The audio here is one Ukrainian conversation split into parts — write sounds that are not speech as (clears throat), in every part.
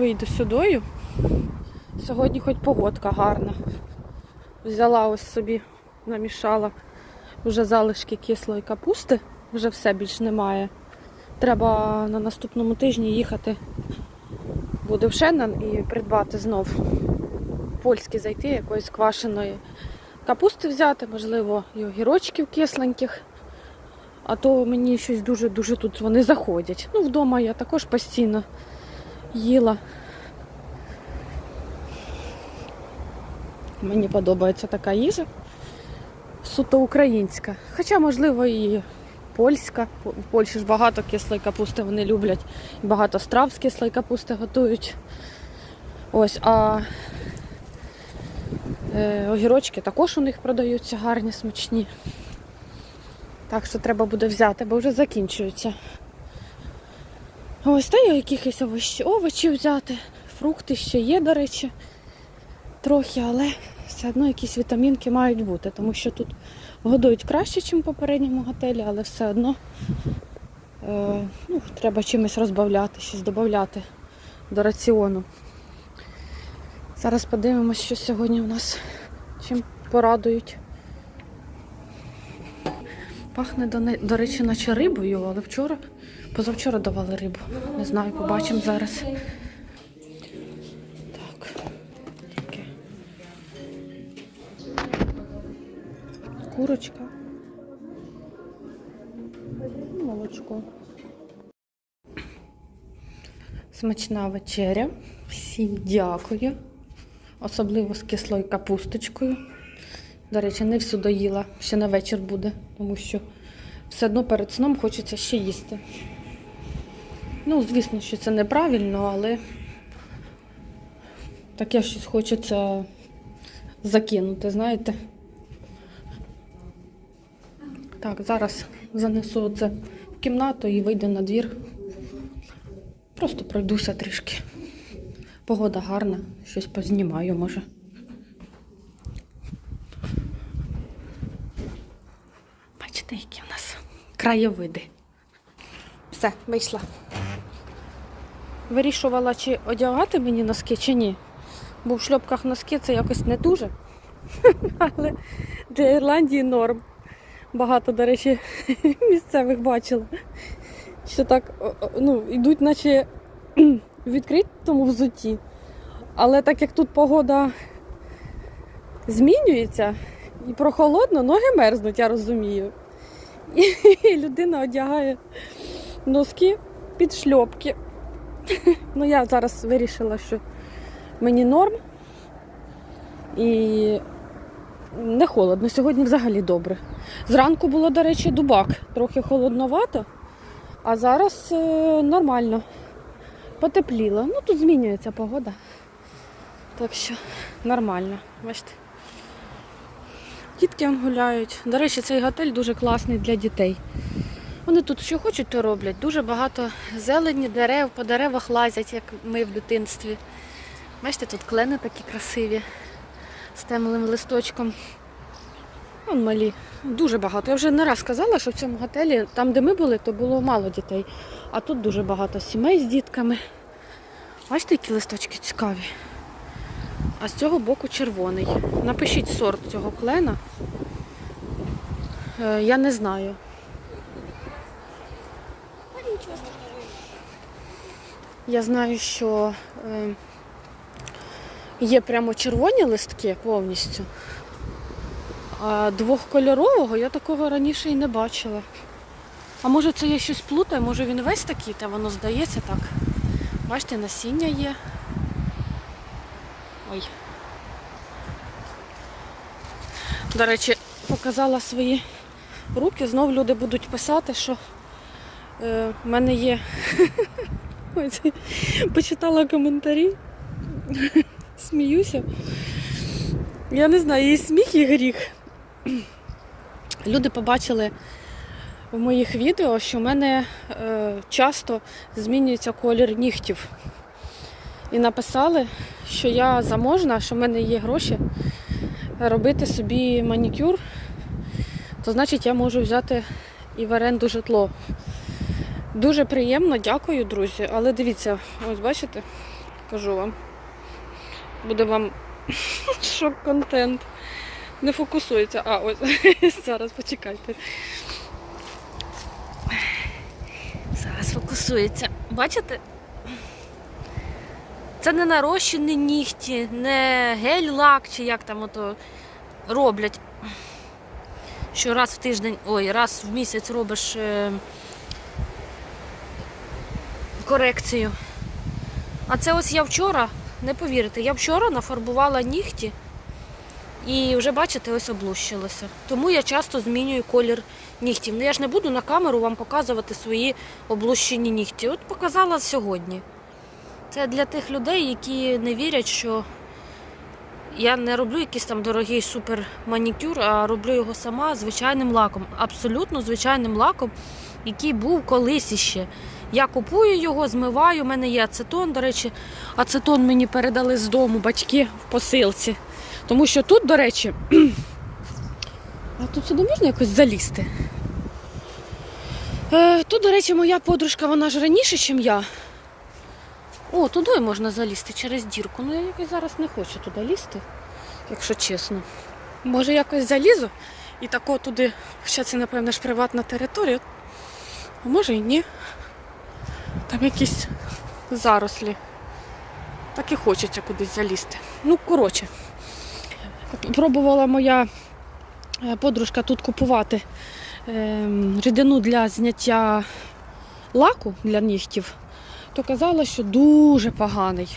вийду сюдою. Сьогодні хоч погодка гарна. Взяла ось собі, намішала вже залишки кислої капусти, вже все більш немає. Треба на наступному тижні їхати буде в Шеннон і придбати знов польські зайти, якоїсь квашеної капусти взяти, можливо, і огірочків кисленьких. А то мені щось дуже-дуже тут вони заходять. Ну, вдома я також постійно їла. Мені подобається така їжа. Суто українська. Хоча, можливо, і польська. В Польщі ж багато кислої капусти вони люблять. Багато страв з кислої капусти готують. Ось, а е, огірочки також у них продаються гарні, смачні. Так що треба буде взяти, бо вже закінчуються. Ось та й якихось овочі, овочі взяти. Фрукти ще є, до речі, трохи, але все одно якісь вітамінки мають бути, тому що тут годують краще, ніж в попередньому готелі, але все одно е, ну, треба чимось розбавляти, щось додати до раціону. Зараз подивимось, що сьогодні у нас чим порадують. Пахне, до, до речі, наче рибою, але вчора, позавчора давали рибу. Не знаю, побачимо зараз. Так. Таке. Курочка. Молочко. Смачна вечеря. Всім дякую. Особливо з кислою капусточкою. До речі, не всю доїла, ще на вечір буде, тому що все одно перед сном хочеться ще їсти. Ну, звісно, що це неправильно, але таке щось хочеться закинути, знаєте. Так, зараз занесу це в кімнату і вийду на двір. Просто пройдуся трішки. Погода гарна, щось познімаю, може. Бачите, які в нас краєвиди. Все, вийшла. Вирішувала, чи одягати мені носки, чи ні. Бо в шльопках носки це якось не дуже. (laughs) Але для Ірландії норм. Багато, до речі, (laughs) місцевих бачила. Що так ну, йдуть, наче в (clears throat) відкритому взутті. Але так як тут погода змінюється і прохолодно, ноги мерзнуть, я розумію. (laughs) І людина одягає носки під шльопки. (laughs) Ну, я зараз вирішила, що мені норм. І не холодно. Сьогодні взагалі добре. Зранку було, до речі, дубак. Трохи холодновато, а зараз е, нормально. Потепліло. Ну, тут змінюється погода. Так що нормально. Бачите. Дітки гуляють. До речі, цей готель дуже класний для дітей. Вони тут що хочуть, то роблять. Дуже багато зелені, дерев, по деревах лазять, як ми в дитинстві. Бачите, тут клени такі красиві з темним листочком. Вон малі. Дуже багато. Я вже не раз казала, що в цьому готелі, там, де ми були, то було мало дітей. А тут дуже багато сімей з дітками. Бачите, які листочки цікаві. А з цього боку червоний. Напишіть сорт цього клена. Е, Я не знаю. Я знаю, що е, є прямо червоні листки повністю. А двохкольорового я такого раніше і не бачила. А може це я щось плутаю, може він весь такий, та воно здається так. Бачите, насіння є. Ой. До речі, показала свої руки. Знов люди будуть писати, що е, в мене є. (laughs) Почитала коментарі. Сміюся. Я не знаю, і сміх, і гріх. Люди побачили в моїх відео, що в мене е, часто змінюється колір нігтів. І написали, що я заможна, що в мене є гроші робити собі манікюр, то значить я можу взяти і в оренду житло. Дуже приємно, дякую, друзі. Але дивіться, ось бачите, кажу вам. Буде вам (laughs) шок-контент. Не фокусується. А, ось (laughs) зараз почекайте. Зараз фокусується. Бачите? Це не нарощені нігті, не гель-лак, чи як там ото роблять. Що раз в тиждень, ой, раз в місяць робиш е, корекцію. А це ось я вчора, не повірите, я вчора нафарбувала нігті і вже бачите, ось облущилося. Тому я часто змінюю колір нігтів. Ну я ж не буду на камеру вам показувати свої облущені нігті. От показала сьогодні. Це для тих людей, які не вірять, що я не роблю якийсь там дорогий супер манікюр, а роблю його сама звичайним лаком. Абсолютно звичайним лаком, який був колись іще. Я купую його, змиваю. У мене є ацетон. До речі, ацетон мені передали з дому батьки в посилці. Тому що тут, до речі, (clears throat) а тут сюди можна якось залізти? Е, тут, до речі, моя подружка, вона ж раніше, ніж я. О, туди можна залізти через дірку. Ну я якось зараз не хочу туди лізти, якщо чесно. Може якось залізу і тако туди, хоча це, напевно, ж приватна територія. А може і ні. Там якісь зарослі. Так і хочеться кудись залізти. Ну, коротше, пробувала моя е, подружка тут купувати ем, рідину для зняття лаку для нігтів то казала, що дуже поганий.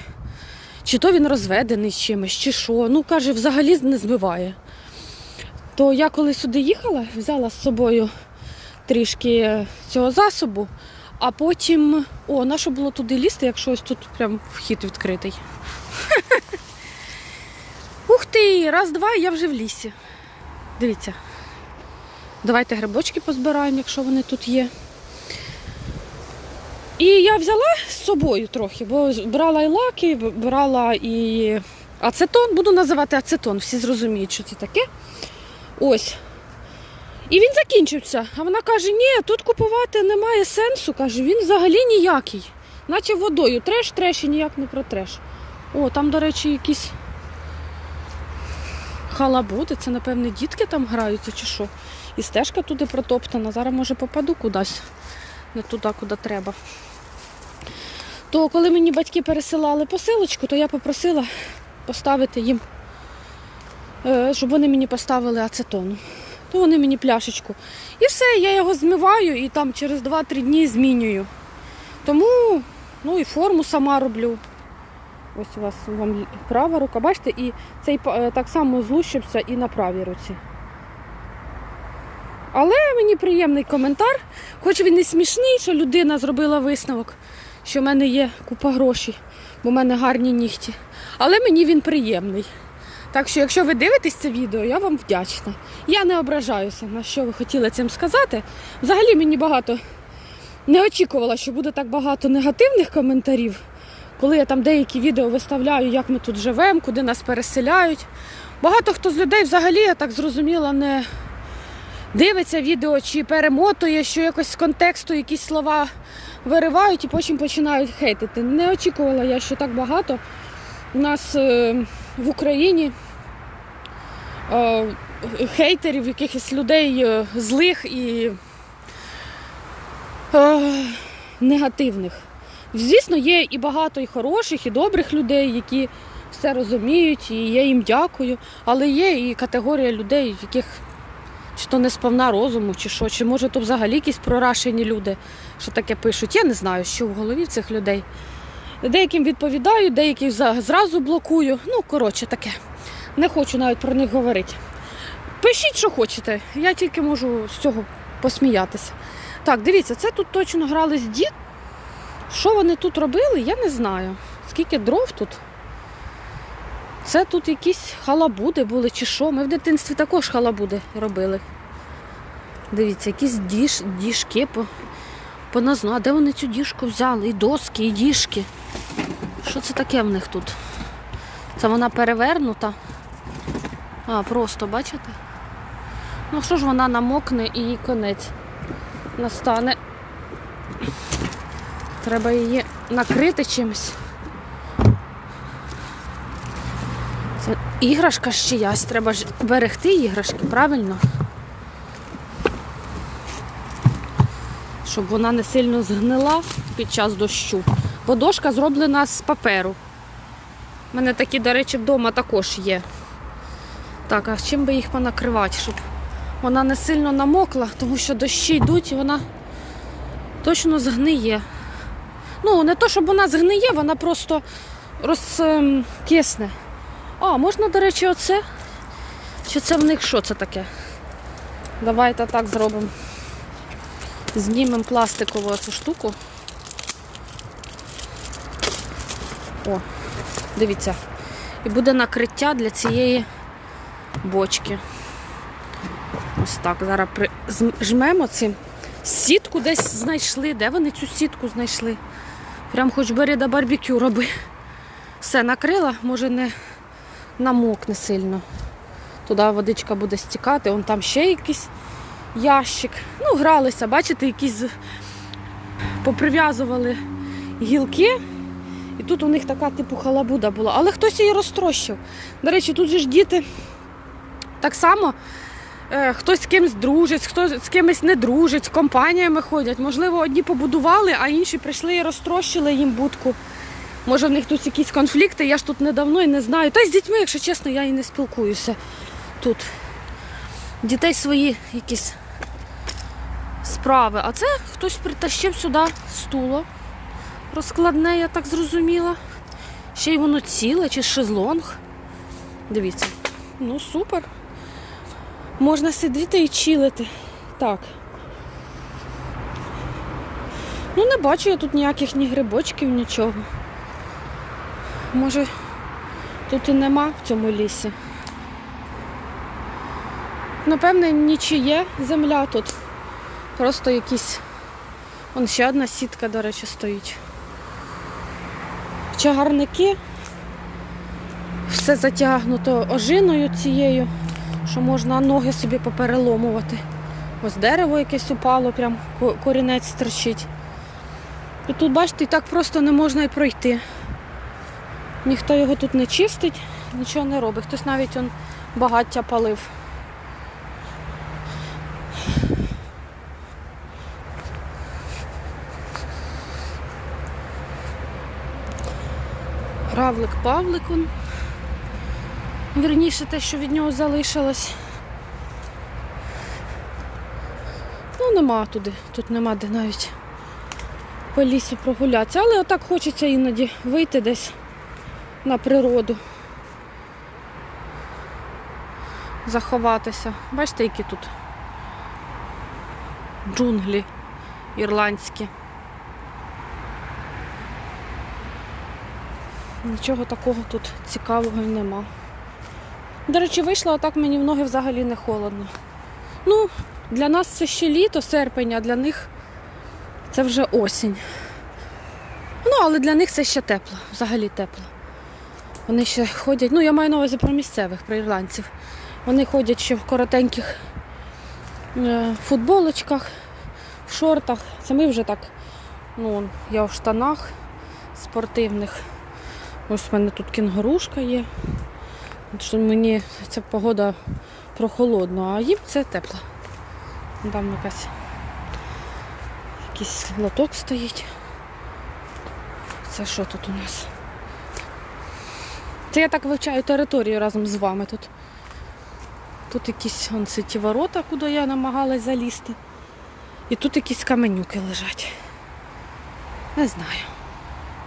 Чи то він розведений з чимось, чи що. Ну, каже, взагалі не збиває. То я коли сюди їхала, взяла з собою трішки цього засобу, а потім, о, на що було туди лізти, якщо ось тут прям вхід відкритий. (laughs) Ух ти! Раз, два, і я вже в лісі. Дивіться. Давайте грибочки позбираємо, якщо вони тут є. І я взяла з собою трохи, бо брала і лаки, брала і ацетон, буду називати ацетон, всі зрозуміють, що це таке. Ось. І він закінчився. А вона каже, ні, тут купувати немає сенсу. Каже, він взагалі ніякий. Наче водою треш, треш і ніяк не протреш. О, там, до речі, якісь халабуди, це, напевне, дітки там граються чи що. І стежка туди протоптана. Зараз, може, попаду кудись не туди, куди треба. То коли мені батьки пересилали посилочку, то я попросила поставити їм, е, щоб вони мені поставили ацетону. То вони мені пляшечку. І все, я його змиваю і там через 2-3 дні змінюю. Тому ну і форму сама роблю. Ось у вас вам права рука, бачите, і цей е, так само злущився і на правій руці. Але мені приємний коментар, хоч він і смішний, що людина зробила висновок, що в мене є купа грошей, бо в мене гарні нігті. Але мені він приємний. Так що, якщо ви дивитесь це відео, я вам вдячна. Я не ображаюся, на що ви хотіли цим сказати. Взагалі мені багато не очікувала, що буде так багато негативних коментарів, коли я там деякі відео виставляю, як ми тут живемо, куди нас переселяють. Багато хто з людей взагалі, я так зрозуміла, не дивиться відео чи перемотує, що якось з контексту якісь слова виривають і потім починають хейтити. Не очікувала я, що так багато у нас е, в Україні е, хейтерів, якихось людей е, злих і е, негативних. Звісно, є і багато і хороших, і добрих людей, які все розуміють, і я їм дякую. Але є і категорія людей, яких чи то не сповна розуму, чи що, чи може то взагалі якісь прорашені люди, що таке пишуть. Я не знаю, що в голові цих людей. Деяким відповідаю, деяких зразу блокую. Ну, коротше, таке. Не хочу навіть про них говорити. Пишіть, що хочете, я тільки можу з цього посміятися. Так, дивіться, це тут точно грали з дід. Що вони тут робили, я не знаю. Скільки дров тут. Це тут якісь халабуди були чи що. Ми в дитинстві також халабуди робили. Дивіться, якісь діж, діжки по, по. А де вони цю діжку взяли? І доски, і діжки. Що це таке в них тут? Це вона перевернута. А, просто, бачите? Ну що ж вона намокне і їй конець настане. Треба її накрити чимось. Це іграшка ж чиясь, треба ж берегти іграшки, правильно? Щоб вона не сильно згнила під час дощу. Бо дошка зроблена з паперу. У мене такі, до речі, вдома також є. Так, а чим би їх понакривати, щоб вона не сильно намокла, тому що дощі йдуть і вона точно згниє. Ну, не то, щоб вона згниє, вона просто розкисне. А, можна, до речі, оце? Чи це в них що це таке? Давайте так зробимо. Знімемо пластикову цю штуку. О, дивіться. І буде накриття для цієї бочки. Ось так. Зараз при... жмемо цим. Сітку десь знайшли. Де вони цю сітку знайшли? Прям хоч бери до барбекю роби. Все накрила, може не намокне сильно. Туди водичка буде стікати, он там ще якийсь ящик. Ну, гралися, бачите, якісь поприв'язували гілки. І тут у них така типу халабуда була. Але хтось її розтрощив. До речі, тут же ж діти так само. е, Хтось з кимось дружить, хтось з кимось не дружить, з компаніями ходять. Можливо, одні побудували, а інші прийшли і розтрощили їм будку. Може, в них тут якісь конфлікти, я ж тут недавно і не знаю. Та й з дітьми, якщо чесно, я і не спілкуюся тут. Дітей свої якісь справи. А це хтось притащив сюди стуло розкладне, я так зрозуміла. Ще й воно ціле чи шезлонг. Дивіться. Ну, супер. Можна сидіти і чилити. Так. Ну, не бачу я тут ніяких ні грибочків, нічого. Може, тут і нема в цьому лісі. Напевне, нічиє земля тут. Просто якісь. Вон ще одна сітка, до речі, стоїть. Чагарники. Все затягнуто ожиною цією, що можна ноги собі попереломувати. Ось дерево якесь упало, прям корінець торчить. І тут, бачите, і так просто не можна й пройти. Ніхто його тут не чистить, нічого не робить. Хтось навіть он багаття палив. Равлик Павлик он. Вірніше те, що від нього залишилось. Ну, нема туди, тут нема де навіть по лісу прогулятися. Але отак хочеться іноді вийти десь на природу. Заховатися. Бачите, які тут джунглі ірландські. Нічого такого тут цікавого й нема. До речі, вийшла, а так мені в ноги взагалі не холодно. Ну, для нас це ще літо, серпень, а для них це вже осінь. Ну, але для них це ще тепло, взагалі тепло. Вони ще ходять, ну я маю на увазі про місцевих, про ірландців. Вони ходять ще в коротеньких е, футболочках, в шортах. Це ми вже так, ну, я в штанах спортивних. Ось в мене тут кінгурушка є. Що мені ця погода прохолодна, а їм це тепло. Там якась якийсь лоток стоїть. Це що тут у нас? Це я так вивчаю територію разом з вами тут. Тут якісь вон, ці ті ворота, куди я намагалась залізти. І тут якісь каменюки лежать. Не знаю,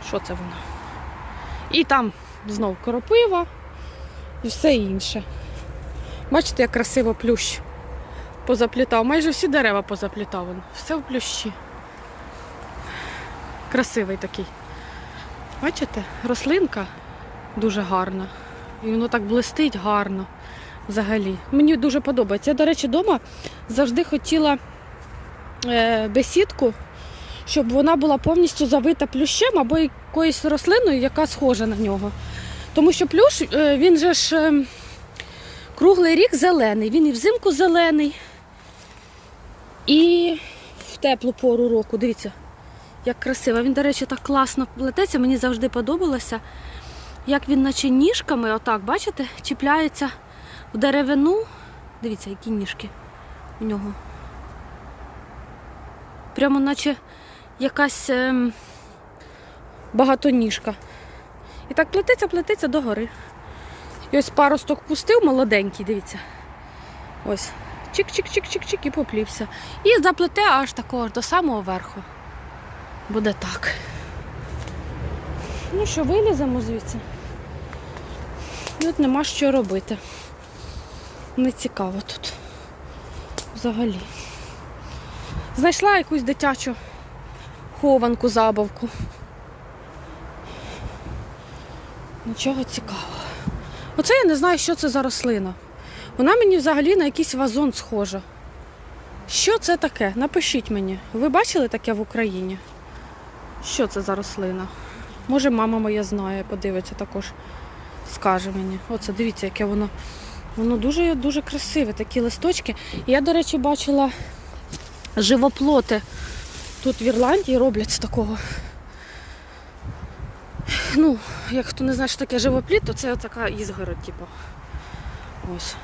що це воно. І там знов коропива і все інше. Бачите, як красиво плющ позаплітав. Майже всі дерева позаплітав. Все в плющі. Красивий такий. Бачите, рослинка дуже гарна. І воно так блистить гарно взагалі. Мені дуже подобається. Я, до речі, вдома завжди хотіла е, бесідку, щоб вона була повністю завита плющем або якоюсь рослиною, яка схожа на нього. Тому що плющ, е, він же ж е, круглий рік зелений. Він і взимку зелений, і в теплу пору року. Дивіться, як красиво. Він, до речі, так класно плететься. Мені завжди подобалося. як він наче ніжками, отак, бачите, чіпляється в деревину. Дивіться, які ніжки у нього. Прямо наче якась ем, багатоніжка. І так плететься, плететься догори. І ось паросток пустив, молоденький, дивіться. Ось. Чик-чик-чик-чик-чик і поплівся. І заплете аж такого до самого верху. Буде так. Ну що, виліземо звідси. Тут нема що робити. Не цікаво тут. Взагалі. Знайшла якусь дитячу хованку, забавку. Нічого цікавого. Оце я не знаю, що це за рослина. Вона мені взагалі на якийсь вазон схожа. Що це таке? Напишіть мені. Ви бачили таке в Україні? Що це за рослина? Може, мама моя знає, подивиться також, скаже мені. Оце дивіться, яке воно. Воно дуже дуже красиве, такі листочки. Я, до речі, бачила живоплоти. Тут в Ірландії роблять з такого. Ну, як хто не знає, що таке живопліт, то це така ізгородь, типу. Ось.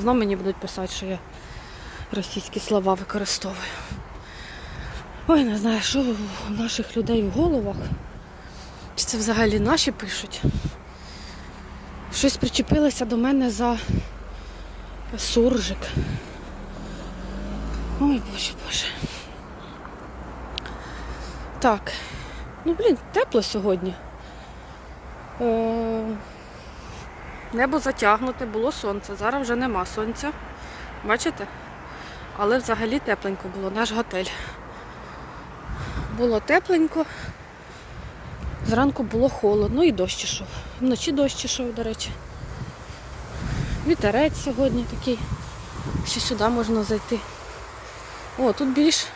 Знов мені будуть писати, що я російські слова використовую. Ой, не знаю, що у наших людей в головах. Чи це взагалі наші пишуть? Щось причепилося до мене за суржик. Ой, боже, боже. Так. Ну, блін, тепло сьогодні. Е, Небо затягнуте, було сонце. Зараз вже нема сонця. Бачите? Але взагалі тепленько було, наш готель. Було тепленько. Зранку було холодно і дощ ішов. Вночі дощ ішов, до речі. Вітерець сьогодні такий, що сюди можна зайти. О, тут більш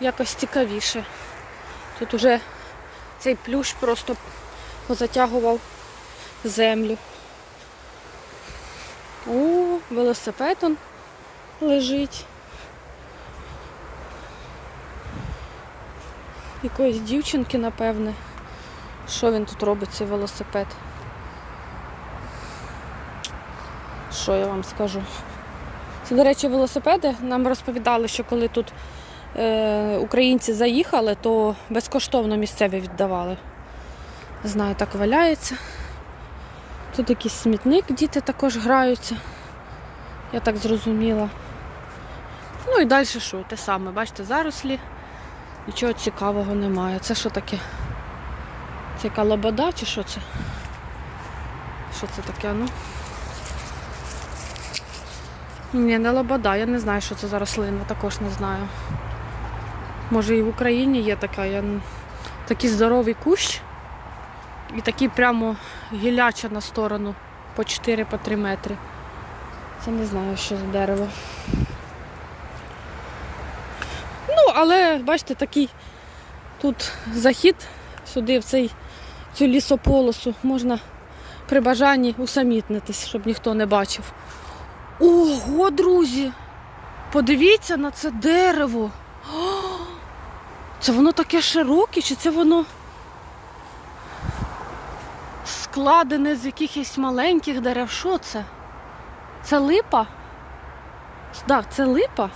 якось цікавіше. Тут уже цей плющ просто позатягував землю. О, велосипед он лежить. Якоїсь дівчинки, напевне. Що він тут робить, цей велосипед? Що я вам скажу? Це, до речі, велосипеди. Нам розповідали, що коли тут е, українці заїхали, то безкоштовно місцеві віддавали. Знаю, так валяється. Тут якийсь смітник, діти також граються. Я так зрозуміла. Ну і далі що? Те саме, бачите, зарослі. Нічого цікавого немає. Це що таке? Це яка лобода чи що це? Що це таке, ну? Ні, не лобода, я не знаю, що це за рослина, також не знаю. Може і в Україні є така, я... такий здоровий кущ. І такий прямо гіляча на сторону по 4 по 3 метри. Це не знаю, що за дерево. Ну, але бачите, такий тут захід сюди, в цей, цю лісополосу, можна при бажанні усамітнитись, щоб ніхто не бачив. Ого, друзі! Подивіться на це дерево. О, Це воно таке широке, чи це воно складене з якихось маленьких дерев? Що це? Це липа? Так, це липа.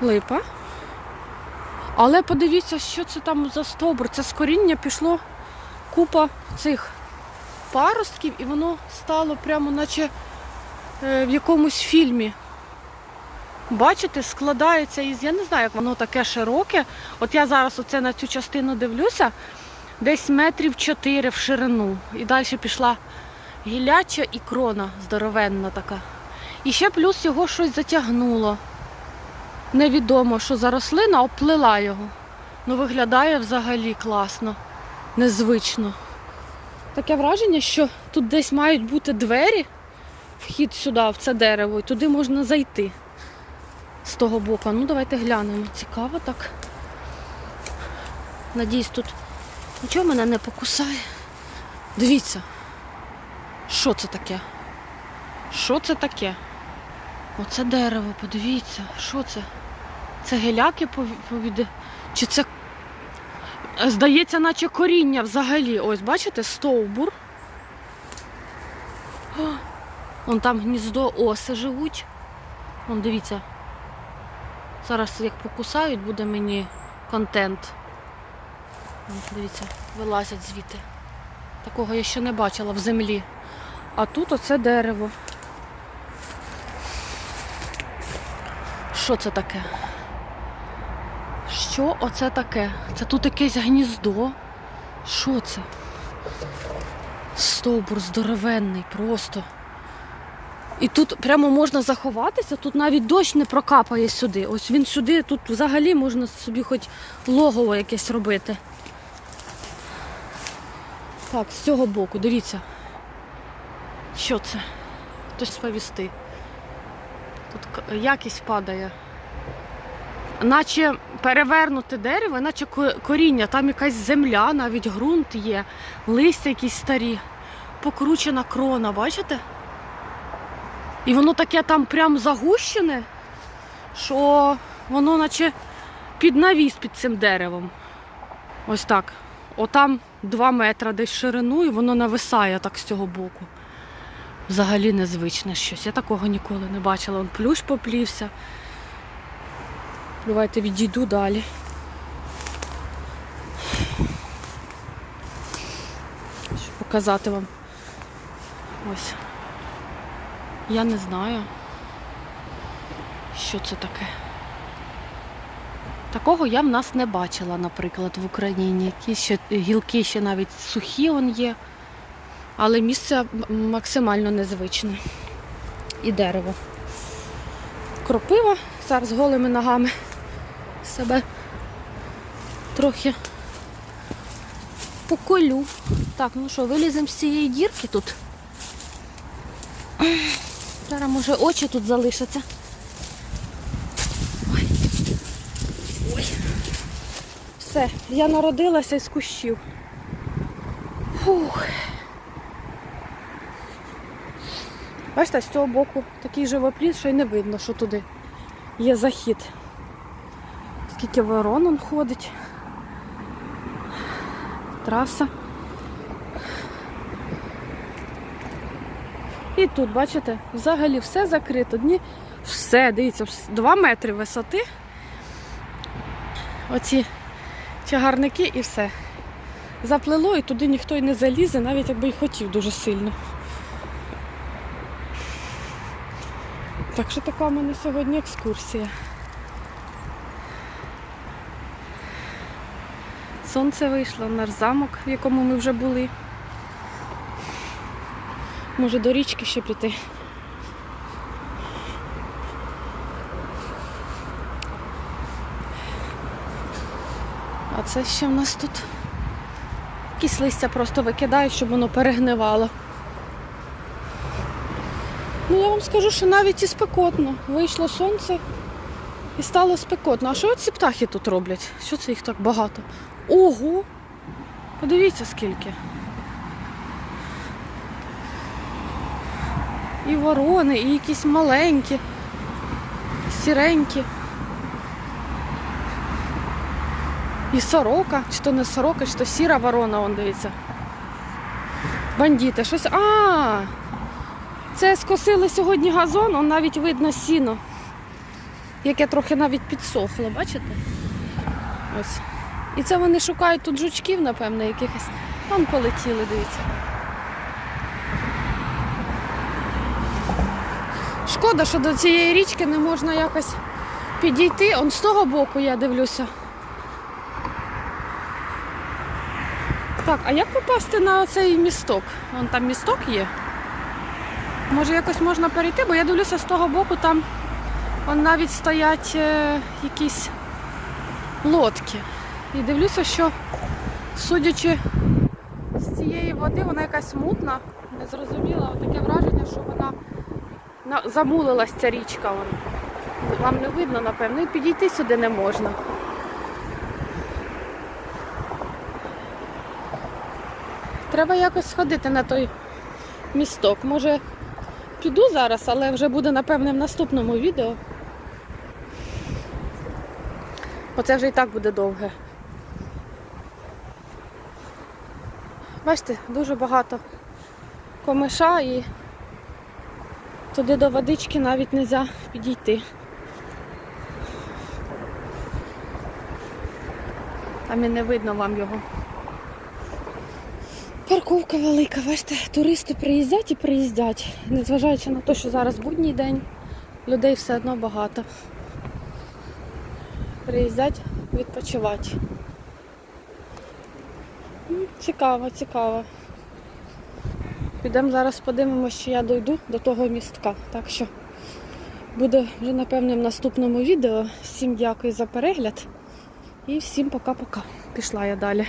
Липа. Але подивіться, що це там за стовбур. Це з коріння пішло купа цих паростків, і воно стало прямо наче е, в якомусь фільмі. Бачите, складається із, я не знаю, як воно таке широке. От я зараз оце на цю частину дивлюся, десь метрів 4 в ширину. І далі пішла гіляча і крона здоровенна така. І ще плюс його щось затягнуло. Невідомо, що за рослина оплила його. Ну виглядає взагалі класно, незвично. Таке враження, що тут десь мають бути двері, вхід сюди, в це дерево, і туди можна зайти з того боку. Ну, давайте глянемо. Цікаво так. Надіюсь, тут нічого мене не покусає. Дивіться, що це таке? Що це таке? Оце дерево, подивіться, що це? Це геляки повіде. Чи це Здається, наче коріння взагалі. Ось, бачите, стовбур. Вон там гніздо оси живуть. Вон дивіться. Зараз як покусають, буде мені контент. Дивіться, вилазять звідти. Такого я ще не бачила в землі. А тут оце дерево. Що це таке? Що оце таке? Це тут якесь гніздо. Що це? Стовбур здоровенний просто. І тут прямо можна заховатися, тут навіть дощ не прокапає сюди. Ось він сюди, тут взагалі можна собі хоч логово якесь робити. Так, з цього боку, дивіться. Що це? Хтось сповісти. Тут якість падає. Наче перевернуте дерево, наче коріння, там якась земля, навіть ґрунт є, листя якісь старі, покручена крона, бачите? І воно таке там прям загущене, що воно наче під навіс під цим деревом. Ось так. Отам 2 метри десь ширину, і воно нависає так з цього боку. Взагалі незвичне щось. Я такого ніколи не бачила. Он плющ поплівся. Давайте відійду далі. Щоб показати вам. Ось. Я не знаю, що це таке. Такого я в нас не бачила, наприклад, в Україні. Якісь ще гілки ще навіть сухі он є, але місце максимально незвичне. І дерево. Кропива зараз голими ногами себе трохи поколю. Так, ну що, виліземо з цієї дірки тут. Зараз може очі тут залишаться. Ой. Ой. Все, я народилася із кущів. Фух. Бачите, з цього боку такий живопліт, що й не видно, що туди є захід. Скільки ворон он ходить. Траса. І тут, бачите, взагалі все закрито. Дні все, дивіться, 2 метри висоти. Оці чагарники і все. Заплило і туди ніхто й не залізе, навіть якби й хотів дуже сильно. Так що така в мене сьогодні екскурсія. Сонце вийшло, наш замок, в якому ми вже були. Може до річки ще піти. Це ще в нас тут якісь листя просто викидають, щоб воно перегнивало. Ну, я вам скажу, що навіть і спекотно. Вийшло сонце і стало спекотно. А що ці птахи тут роблять? Що це їх так багато? Ого! Подивіться скільки. І ворони, і якісь маленькі, сіренькі. І сорока, чи то не сорока, чи то сіра ворона, он дивіться. Бандіти, щось. А! Це скосили сьогодні газон, он навіть видно сіно. Яке трохи навіть підсохло, бачите? Ось. І це вони шукають тут жучків, напевно, якихось. Там полетіли, дивіться. Шкода, що до цієї річки не можна якось підійти. Он з того боку я дивлюся. Так, а як попасти на цей місток? Вон там місток є. Може якось можна перейти, бо я дивлюся з того боку, там вон навіть стоять е, якісь лодки. І дивлюся, що судячи з цієї води, вона якась мутна, незрозуміла, таке враження, що вона на- замулилась ця річка. Вон. Вам не видно, напевно, і підійти сюди не можна. Треба якось сходити на той місток. Може, піду зараз, але вже буде, напевне, в наступному відео. Оце вже і так буде довге. Бачите, дуже багато комиша і туди до водички навіть не можна підійти. Там і не видно вам його. Парковка велика, бачите, туристи приїздять і приїздять. Незважаючи на те, що зараз будній день, людей все одно багато. Приїздять відпочивати. Цікаво, цікаво. Підемо зараз подивимося, чи я дойду до того містка. Так що буде вже, напевне, в наступному відео. Всім дякую за перегляд. І всім пока-пока. Пішла я далі.